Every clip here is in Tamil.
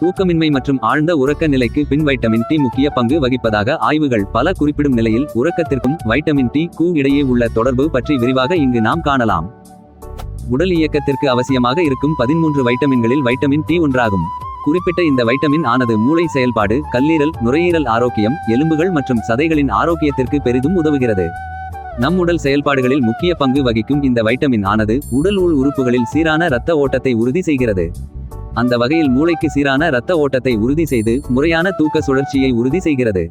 தூக்கமின்மை மற்றும் ஆழ்ந்த உறக்க நிலைக்கு பின் வைட்டமின் டி முக்கிய பங்கு வகிப்பதாக ஆய்வுகள் பல குறிப்பிடும் நிலையில் உறக்கத்திற்கும் வைட்டமின் டி கூ இடையே உள்ள தொடர்பு பற்றி விரிவாக இங்கு நாம் காணலாம். உடல் இயக்கத்திற்கு அவசியமாக இருக்கும் பதிமூன்று வைட்டமின்களில் வைட்டமின் டி ஒன்றாகும். குறிப்பிட்ட இந்த வைட்டமின் ஆனது மூளை செயல்பாடு கல்லீரல் நுரையீரல் ஆரோக்கியம் எலும்புகள் மற்றும் சதைகளின் ஆரோக்கியத்திற்கு பெரிதும் உதவுகிறது. நம் உடல் செயல்பாடுகளில் முக்கிய பங்கு வகிக்கும் இந்த வைட்டமின் ஆனது உடல் உள் உறுப்புகளில் சீரான இரத்த ஓட்டத்தை உறுதி செய்கிறது. அந்த வகையில் மூளைக்கு சீரான இரத்த ஓட்டத்தை உறுதி செய்து முறையான தூக்க சுழற்சியை உறுதி செய்கிறது.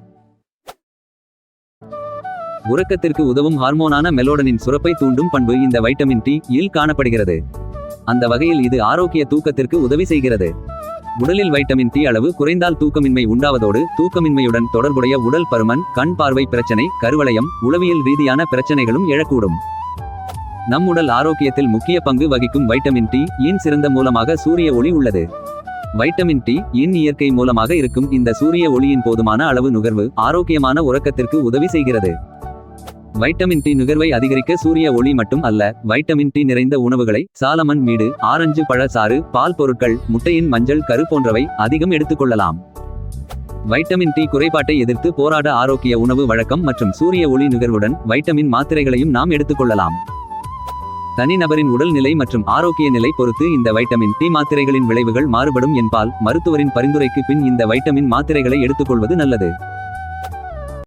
உறக்கத்திற்கு உதவும் ஹார்மோனான மெலோடனின் சுரப்பை தூண்டும் பண்பு இந்த வைட்டமின் டி இல் காணப்படுகிறது. அந்த வகையில் இது ஆரோக்கிய தூக்கத்திற்கு உதவி செய்கிறது. உடலில் வைட்டமின் டி அளவு குறைந்தால் தூக்கமின்மை உண்டாவதோடு தூக்கமின்மையுடன் தொடர்புடைய உடல் பருமன் கண் பார்வை பிரச்சனை கருவளையம் உளவியல் ரீதியான பிரச்சனைகளும் எழக்கூடும். நம் உடல் ஆரோக்கியத்தில் முக்கிய பங்கு வகிக்கும் வைட்டமின் டி e இன் சிறந்த மூலமாக சூரிய ஒளி உள்ளது. வைட்டமின் டி e இன் இயற்கை மூலமாக இருக்கும் இந்த சூரிய ஒளியின் போதுமான அளவு நுகர்வு ஆரோக்கியமான உறக்கத்திற்கு உதவி செய்கிறது. வைட்டமின் டி நுகர்வை அதிகரிக்க சூரிய ஒளி மட்டும் அல்ல வைட்டமின் டி நிறைந்த உணவுகளை சாலமன் மீடு ஆரஞ்சு பழச்சாறு பால் பொருட்கள் முட்டையின் மஞ்சள் கரு போன்றவை அதிகம் எடுத்துக்கொள்ளலாம் வைட்டமின் டி குறைபாட்டை எதிர்த்து போராட ஆரோக்கிய உணவு வழக்கம் மற்றும் சூரிய ஒளி நுகர்வுடன் வைட்டமின் மாத்திரைகளையும் நாம் எடுத்துக்கொள்ளலாம் தனிநபரின் உடல்நிலை மற்றும் ஆரோக்கிய நிலை பொறுத்து இந்த வைட்டமின் டி மாத்திரைகளின் விளைவுகள் மாறுபடும் என்பால் மருத்துவரின் பரிந்துரைக்கு பின் இந்த வைட்டமின் மாத்திரைகளை எடுத்துக்கொள்வது நல்லது.